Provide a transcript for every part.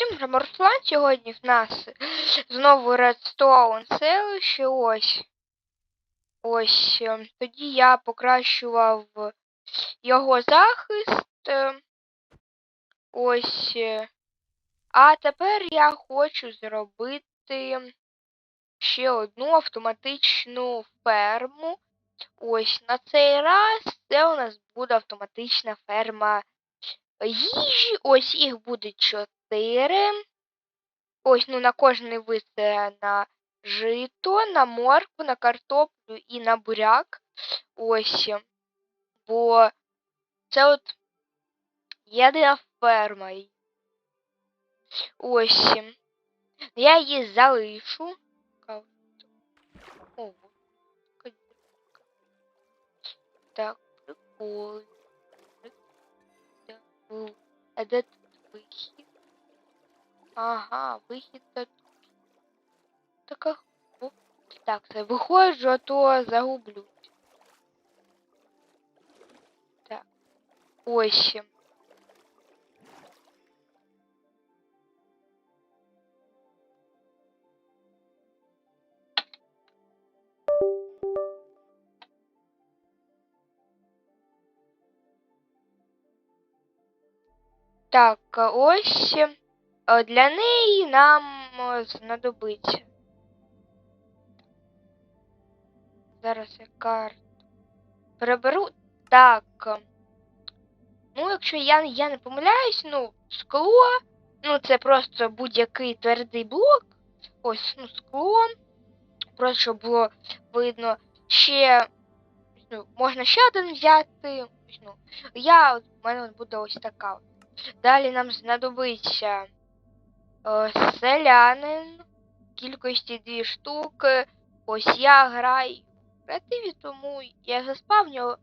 всім Граморслан. Сьогодні в нас знову Редстоун селище. Ось. Ось. е, Тоді я покращував його захист. Ось. е. А тепер я хочу зробити ще одну автоматичну ферму. Ось на цей раз це у нас буде автоматична ферма їжі. Ось їх буде чотири. Ось, ну на кожний вид це на жито, на моркву, на картоплю і на буряк. Ось. Бо це от єдина ферма. Ось. Я її залишу. О, так, прикол. Прикол. Ага, вихід. Така. о, Так, це виходжу, а то загублю. Так. Ось. Так, ось для неї нам е, знадобиться. Зараз я карту переберу. Так. е, Ну, якщо я, я не помиляюсь, ну, скло, ну, це просто будь-який твердий блок. Ось, ну, скло. Просто щоб було видно. Ще ну, можна ще один взяти. Ну, я, у мене буде ось така. Далі нам знадобиться е, селянин, кількості дві штуки. Ось я граю в креативі, тому я заспавню,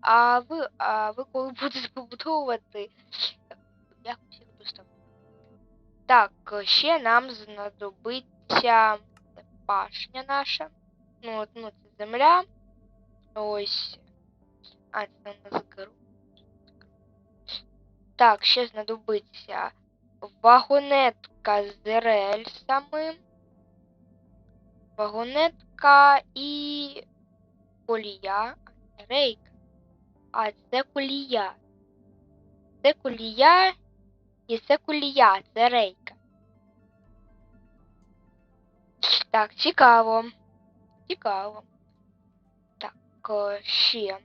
а ви, а ви коли будете побудовувати, якось їх поставлю. Так, е, ще нам знадобиться пашня наша. Ну, от, ну, це земля. Ось. А, це у нас керу. Так, ще знадобиться вагонетка з рельсами, вагонетка і колія. Рейка. А, це колія. Це колія і це колія, це рейка. Так, цікаво. Цікаво. Так, е, ще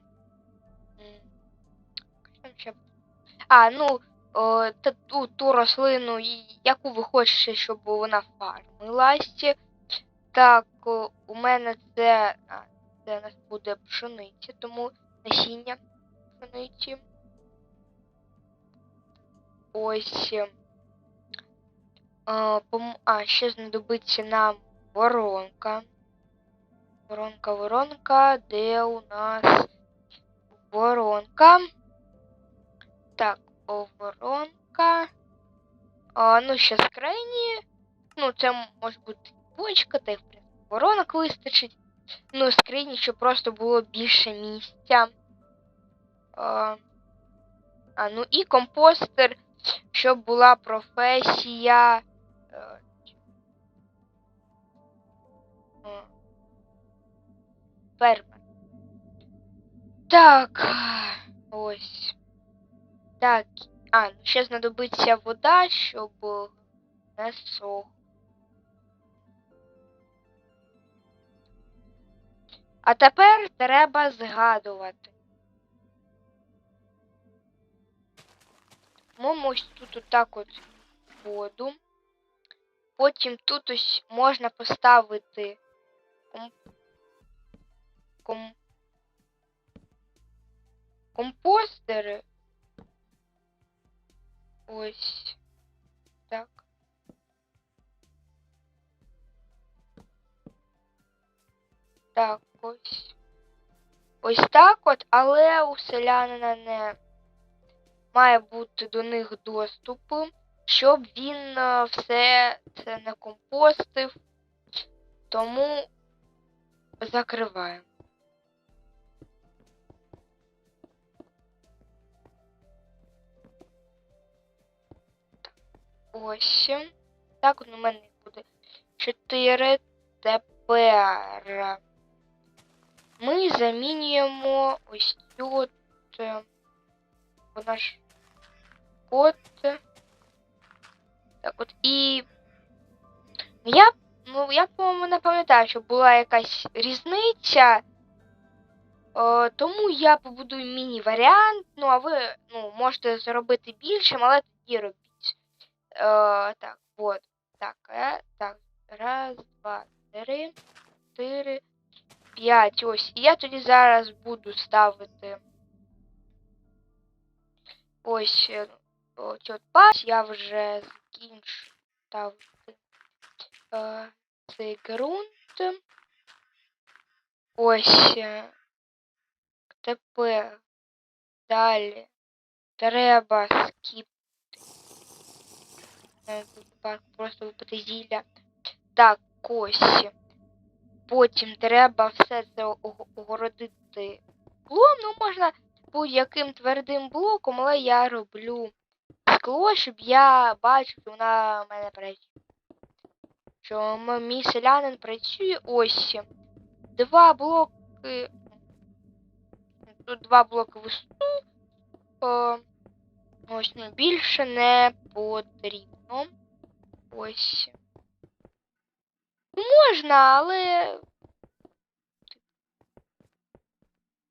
а, ну, о, ту, ту рослину, яку ви хочете, щоб вона фармилась. Так, о, у мене це. Це у нас буде пшениця, тому насіння пшениці. Ось. А, пом... а ще знадобиться нам воронка. Воронка, воронка, де у нас воронка. Так, о, воронка. А, ну, ще скрині. Ну, це може бути бочка, та й воронок вистачить. Ну, скрині, щоб просто було більше місця. А, а ну і компостер, щоб була професія. е, Фермер. Так. Ось. Так, а, ну ще знадобиться вода, щоб не сох. А тепер треба згадувати. Ми ось тут отак от воду. Потім тут ось можна поставити ком... Ком... компостери. Ось так. Так, ось. Ось так от, але у селянина не має бути до них доступу, щоб він е, все це не компостив. Тому закриваємо. Ось. Так, от у мене буде 4. Тепер ми замінюємо ось от. е, код. Так от і. Я, ну, я, по-моєму, не пам'ятаю, що була якась різниця. Е, тому я побудую міні-варіант. Ну, а ви ну, можете зробити більшим, але тоді робіть. Е, так, от. Так, е, так. Раз, два, три, чотири, п'ять. Ось. І я тоді зараз буду ставити. Ось е, от пас. Я вже закінчу ставити е, цей ґрунт. Ось. Тепер далі треба скіп. Е, Просто випити зілля. Так, ось. Потім треба все це огородити склом. Ну, можна будь-яким твердим блоком, але я роблю скло, щоб я бачив, що вона в мене працює. Що мій селянин працює ось. Два блоки. Тут два блоки висоту. Ось ну, більше не потрібно. Ось. Ну, Можна, але.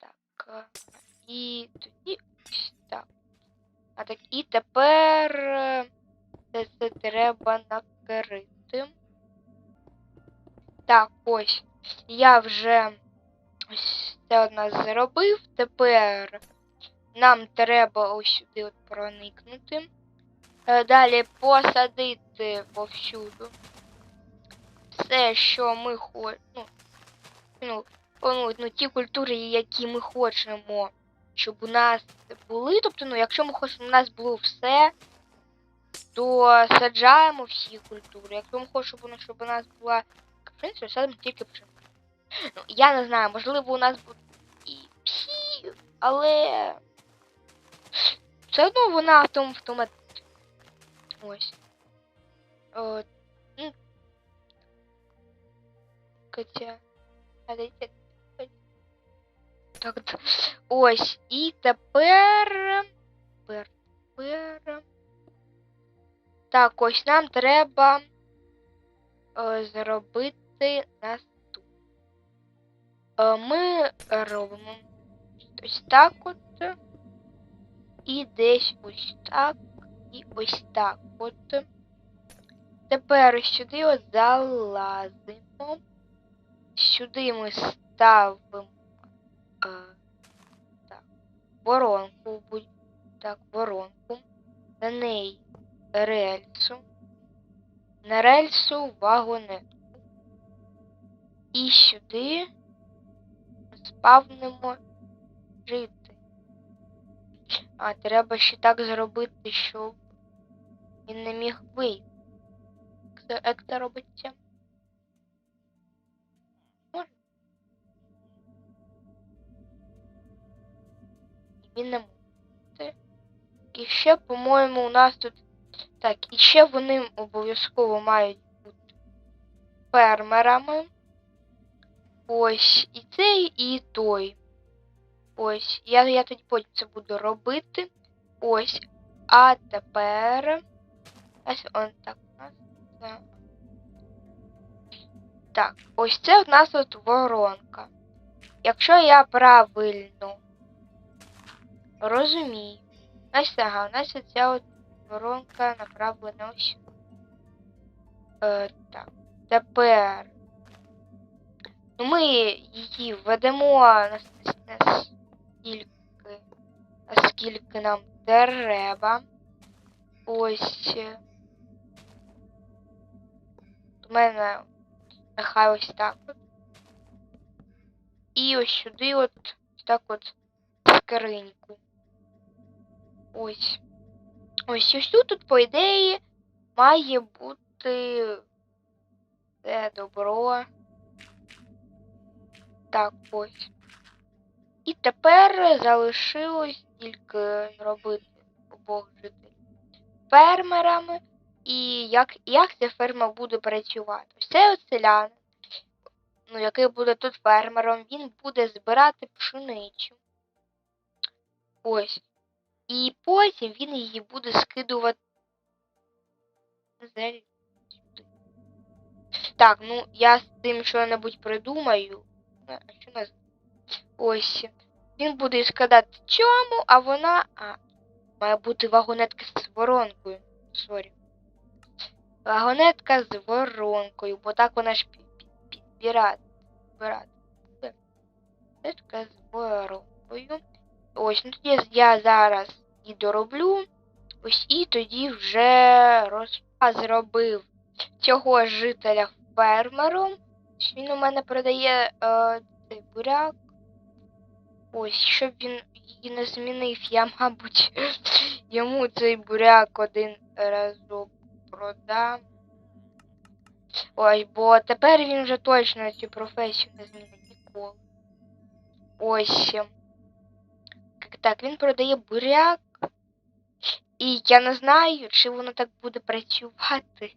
Так. І тоді ось так. А так, і тепер е, це, це треба накрити. Так, ось. Я вже ось це нас зробив. Тепер нам треба ось сюди от проникнути. Е, Далі посадити повсюду. Все, що ми хочемо. Ну, ну, ну, ну, ті культури, які ми хочемо, щоб у нас були. Тобто, ну, якщо ми хочемо, у нас було все, то саджаємо всі культури. Якщо ми хочемо, щоб у нас- була пшениця, садимо тільки пшеницю. Ну, я не знаю, можливо, у нас буде і всі, але все одно вона автом автоматична. Ось. Ну. А де ця Катя? Так, ось. І тепер. Тепер. Тепер. Так, ось нам треба е, зробити наступне. Е, ми робимо ось так от. І десь ось так. І ось так от. Тепер сюди от залазимо. Сюди ми ставимо е, так, воронку. Так, воронку. На неї рельсу. На рельсу вагонетку. І сюди спавнимо жити. А, треба ще так зробити, щоб він не міг вийти. Як це- робиться? Може? Він не може. І ще, по-моєму, у нас тут. Так, і ще вони обов'язково мають бути фермерами. Ось і цей, і той. Ось. Я, я тоді потім це буду робити. Ось. А тепер. Ось он так у нас. Так, ось це в нас от воронка. Якщо я правильно розумію. Ось ага, у нас ця от воронка направлена ось. Е, так. Тепер. Ну, ми її введемо нас- наскільки, нам треба. Ось. У мене нехай ось так от. І ось сюди от так от скриньку. Ось. Ось ось тут, по ідеї, має бути це добро. Так, ось. І тепер залишилось тільки зробити обох жителів фермерами. І як, як ця ферма буде працювати. Цей селянин, ну, який буде тут фермером, він буде збирати пшеницю. Ось. І потім він її буде скидувати. Так, ну я з тим що-небудь придумаю. Що нас? Ось. Він буде складати цьому, а вона. А, має бути вагонетка з воронкою. Сорі. Вагонетка з воронкою, бо так вона ж пі- пі- підбирати. Збирати. буде. Вагонетка з воронкою. Ось, ну тоді я зараз і дороблю. Ось і тоді вже роз... зробив цього жителя фермером. Ось Він у мене продає е, цей буряк. Ось, щоб він її не змінив, я, мабуть, йому цей буряк один разок продам. Ось, бо тепер він вже точно цю професію не змінить ніколи. Ось. Так, він продає буряк. І я не знаю, чи воно так буде працювати.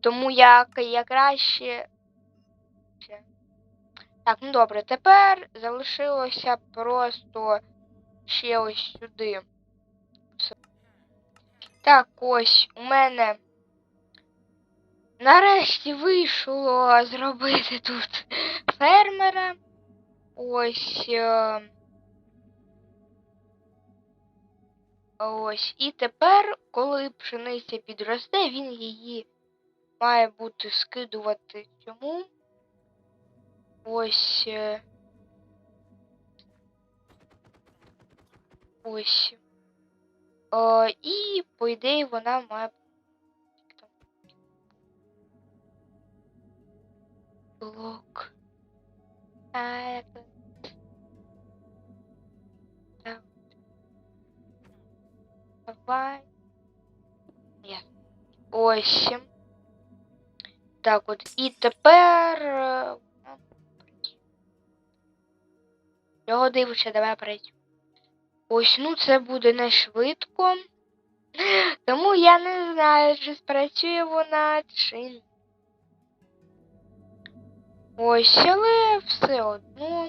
Тому я, я краще. Так, ну добре, тепер залишилося просто ще ось сюди. Так, ось у мене нарешті вийшло зробити тут фермера. Ось. Е... Ось. І тепер, коли пшениця підросте, він її має бути скидувати цьому. Ось. е, Ось. О, і, по ідеї, вона має. Блок. А, це? Так. Давай. Є. Ось. Так от. І тепер. е. Його дивишся, давай працює. Ось, ну це буде не швидко. Тому я не знаю, чи спрацює вона, чи ні. Ось, але все одно.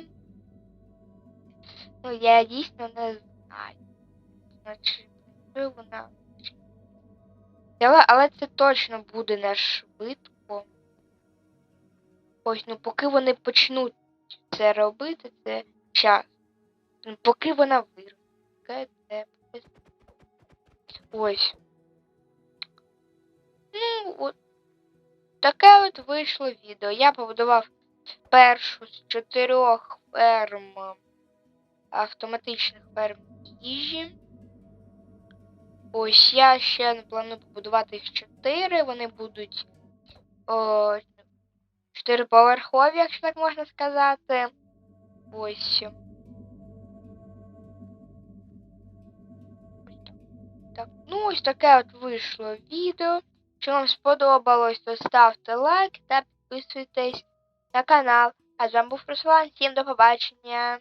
Ну, я дійсно не знаю. Значить, вона. Але, але це точно буде не швидко. Ось, ну поки вони почнуть це робити, це час. Ну, Поки вона виросте. Це Ось. Ну, от таке от вийшло відео. Я побудував першу з чотирьох ферм автоматичних ферм їжі. Ось я ще не планую побудувати їх чотири. Вони будуть о, чотириповерхові, якщо так можна сказати. Ось. Ну ось таке от вийшло відео. Якщо вам сподобалось, то ставте лайк та підписуйтесь на канал. А з вами був Руслан. Всім до побачення.